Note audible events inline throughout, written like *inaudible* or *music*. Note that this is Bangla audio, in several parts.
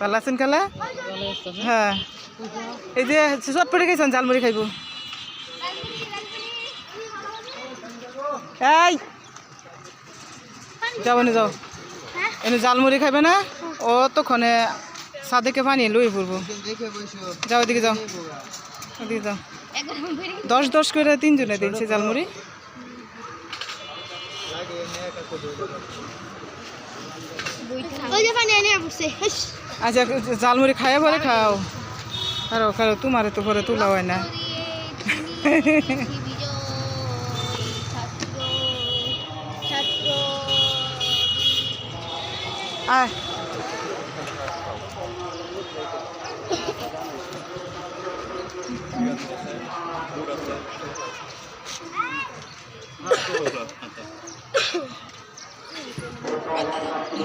ভালো আছেন কালা হ্যাঁ এই যে চট পড়ে ঝালমুড়ি খাইব। এই! যাও এনে যাও। এনে জালমুড়ি খাইবে না? ও তখনে সাদেকে পানি লই পড়ব যাও ওদিকে যাও। ওদিকে যাও। দশ দশ করে তিনজনে দিয়েছে জালমুড়ি। বসে আচ্ছা জালমুড়ি খাইয়া পরে খাও। কারও কারও তোমারে তো পরে তোলা হয় না আয়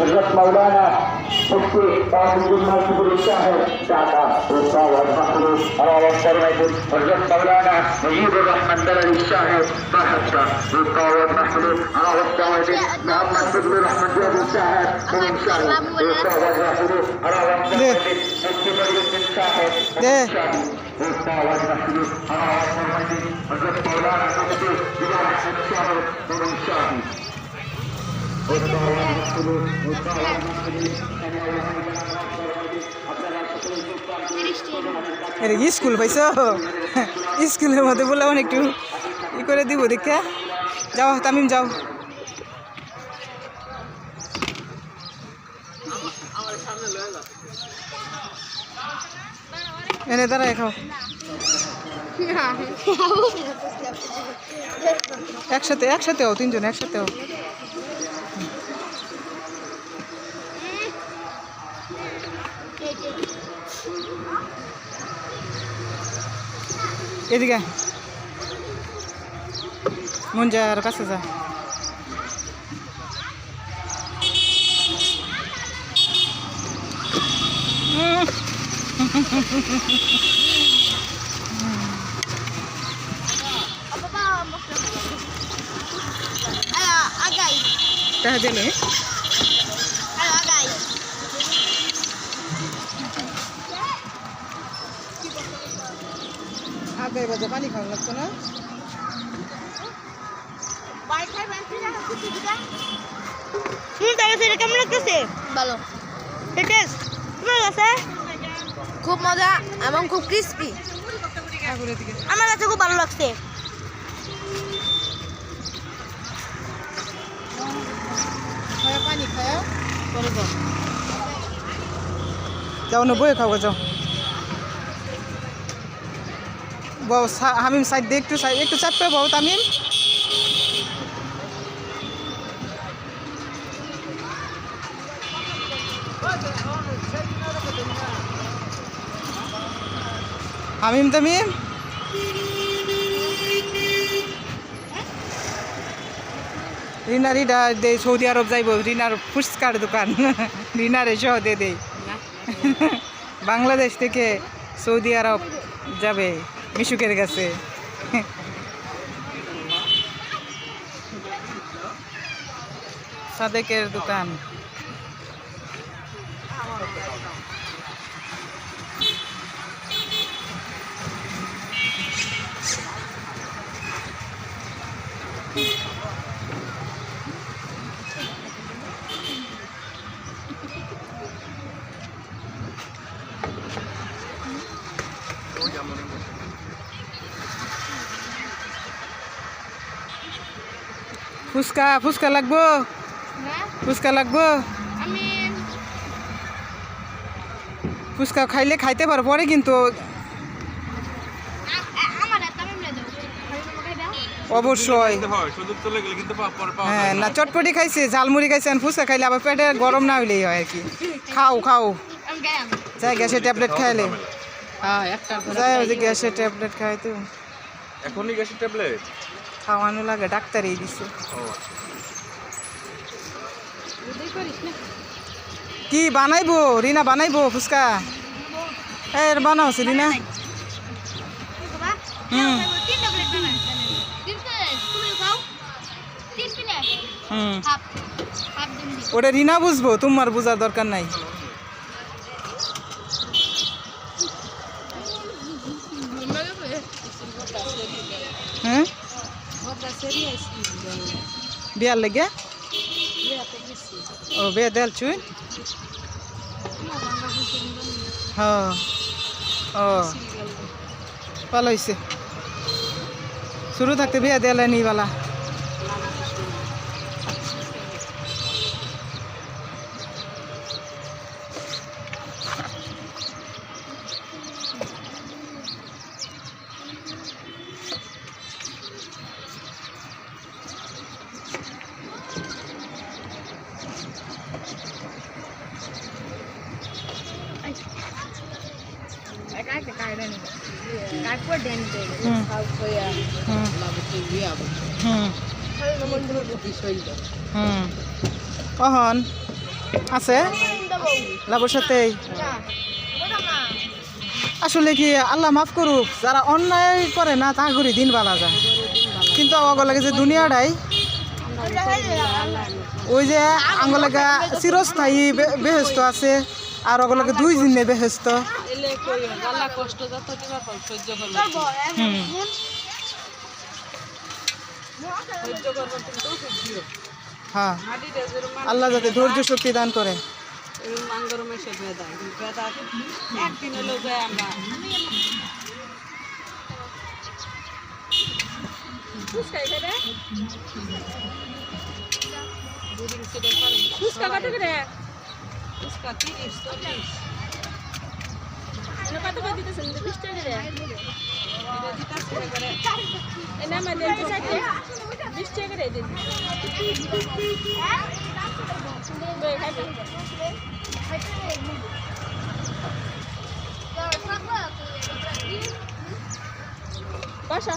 حضرت مولانا مفتی قاسم محبوب الشاہد چاہتا دوسرا محروف اور اکثر محبوب حضرت مولانا مجیب الرحمن دلوی الشاہد بحثا دوسرا محروف اور اکثر محمد مجیب الرحمن دلوی الشاہد من شاہد دوسرا কি স্কুল পাইছ? স্কুলের মধ্যে বললাম একটু ই করে দিব দেখে। যাও, তামিম, যাও। এনে দাঁড়ায় খাও একসাথে একসাথে হও, তিনজন, একসাথে হও। এদিকে মন যা আর কাছে যা। উম, আগাই। আগে বাজে পানি খাওয়া লাগতো না। হুম তাহলে সেটা কেমন লাগতেছে? ভালো। টেস্ট। কেমন লাগছে খুব মজা এবং খুব ক্রিস্পি আমার কাছে খুব ভালো লাগছে। পানি খায়া? পরে যাও যাও না বয়ে খাও যাও। বউ হামিম সাইড দিয়ে একটু সাইড একটু চাপবে বউ তামিম। হামিম তামিম। রিনা রিনা দে সৌদি আরব যাইব। রিনার ফুচকার দোকান। *laughs* রিনারে সহ দে দে। বাংলাদেশ থেকে সৌদি আরব যাবে। মিশুকের কাছে সাদেকের দোকান Thank you. ফুচকা ফুচকা লাগবো? হ্যাঁ? ফুচকা লাগবো? ফুচকা খাইলে খাইতে পারো পরে কিন্তু। একটা অবশ্যই। হয় হ্যাঁ না। চটপটি খাইছে ঝালমুড়ি খাইছে ফুচকা খাইলে আবার পেটে গরম না হইলেই হয় আর কি। খাও খাও। যাই গ্যাসের ট্যাবলেট খাইলে। যাই ওই যে গ্যাসের ট্যাবলেট খাইতে এখনই গ্যাসের ট্যাবলেট? খাওয়ানো লাগে ডাক্তারই দিছে। কি বানাইবো? রিনা বানাইবো ফুচকা? এই বানাওছে রিনা। হুম। ওটা রিনা বুঝব তোমার বোঝার দরকার নাই। বিয়ার লেগে? ও, বিয়ে দেল চুই? হ্যাঁ। ও। ভালো হয়েছে শুরু থাকতে বিয়ে দেয়ালে নিবালা অহন, আছে? লাভর সাথেই? আসলে কি, আল্লাহ মাফ করুক, যারা অন্যায় করে না, তা করি দিন বালা যায়। কিন্তু অগলাগে যে দুনিয়াটাই, ওই যে আঙ্গলাগা চিরস্থায়ী বেহেস্ত আছে, আর অগলাগে দুই দিনে বেহেস্ত হুম। হ্যাঁ। আল্লাহ যাতে ধৈর্য শক্তি দান করে। একদিন হলো যায় আমরা। ফুচকা কত করে? ফুচকা তিরিশ চল্লিশ। কত করে দিতেছেন বিশ টাকা এনে আমাদের বিশ টাকা করে দিন বসা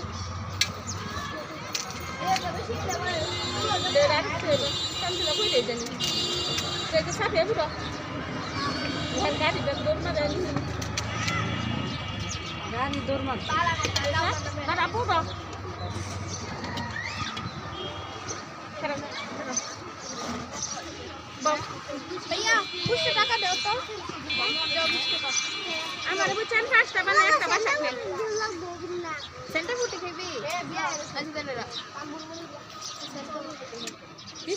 সাথে বুড়ো গাড়ি দৌড় মারে Ani dormat. Mana buka? ভাইয়া দুশো টাকা দেও তো। আমার বুঝছেন পাঁচটা বানায় একটা বাসা সেন্টার ফুটে খেবি Hey,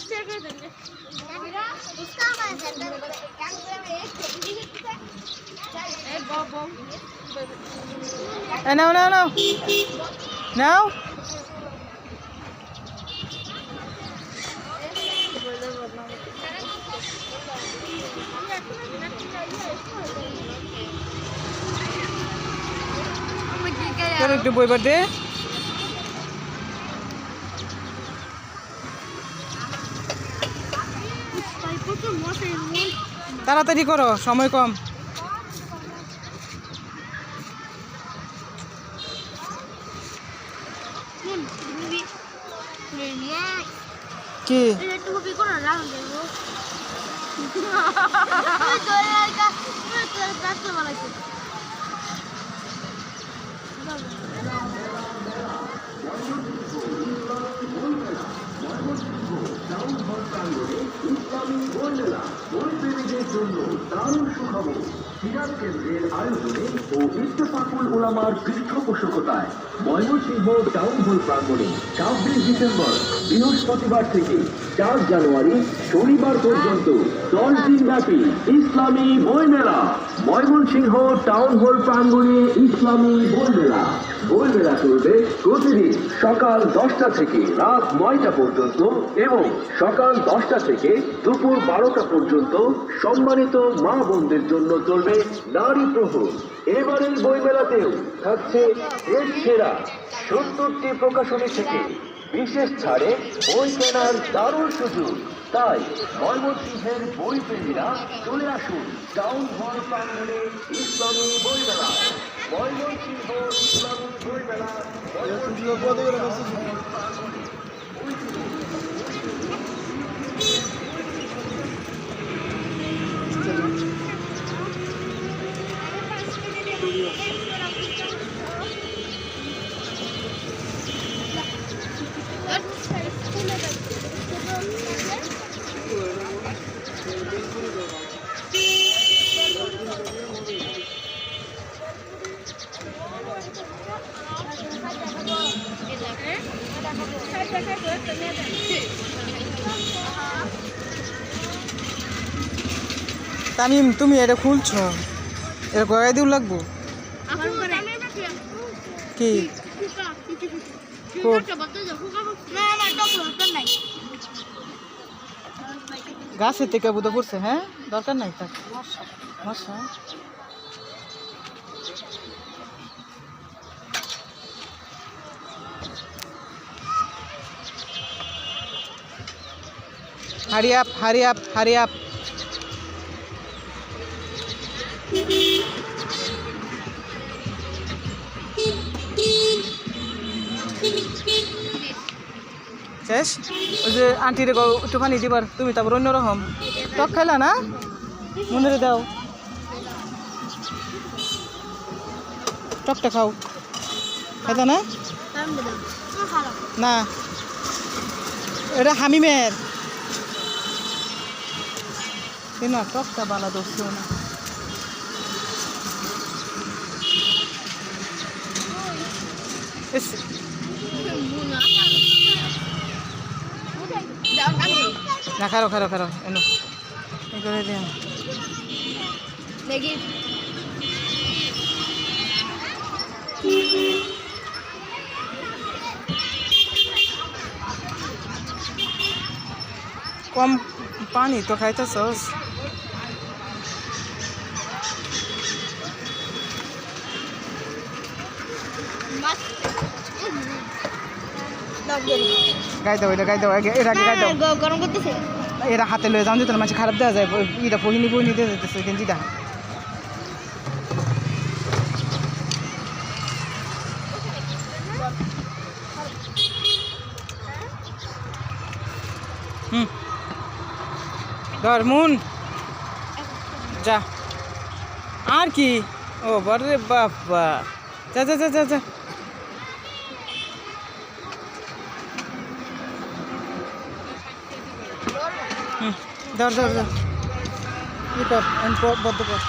no, no, no. No? Correct, boy, but there. তাড়াতাড়ি করো সময় কম। কি? কপি করো না দেবো তুই তো একা তুই তো পাঁচটা বানাইছিস জন্য দারুণ সুখবর। সিরাজ কেন্দ্রের আয়োজনে ও ইত্তেফাকুল উলামার পৃষ্ঠপোষকতায় ময়মনসিংহ টাউন হল প্রাঙ্গণে ছাব্বিশ ডিসেম্বর, বৃহস্পতিবার থেকে চার জানুয়ারি শনিবার পর্যন্ত দশ দিন ব্যাপী ইসলামী বই মেলা ময়মনসিংহ টাউন হল প্রাঙ্গণে ইসলামী বই মেলা বই মেলা চলবে প্রতিদিন সকাল দশটা থেকে রাত নয়টা পর্যন্ত এবং সকাল দশটা থেকে দুপুর বারোটা পর্যন্ত সম্মানিত মা বোনদের জন্য চলবে নারী প্রহর। এবারের বইমেলাতেও থাকছে এর সেরা সত্তরটি প্রকাশনী থেকে বিশেষ ছাড়ে বই কেনার দারুণ সুযোগ। তাই ময়মনসিংহের বই প্রেমীরা চলে আসুন টাউন হল প্রাঙ্গণে ইসলামী বই মেলা ময়মনসিংহ তামিম তুমি এটা খুলছো। এটা গড়াই দিও লাগবো? কি? গাছের থেকে বুধ পড়ছে হ্যাঁ? দরকার নাই তার। মশা। up, hurry up. শেষ? ওই যে আন্টিরে গো একটু পানি দিবার তুমি তারপর অন্যরকম। টক খাইলা না? মনে দাও। টকটা খাও। খাইতা না? না। এটা হামিমের। না টকটা বালা দোষও না। ইস, না খারো খারো খারো এনো করে দিও দেখি কম পানি তো খাইতেছস। গাই দাও এটা গাই দাও আগে এর আগে গাই দাও। গরম করতেছে। এরা হাতে লয়ে যান যেত না খারাপ দেওয়া যায় ইটা বহিনি বহিনি দিয়ে যেতেছে গেঞ্জিটা হুম। ধর মুন। যা। আর কি? ও বরে বাবা যা যা যা যা যা হুম ধর ধর ধর। ই কর বদ্ধ কর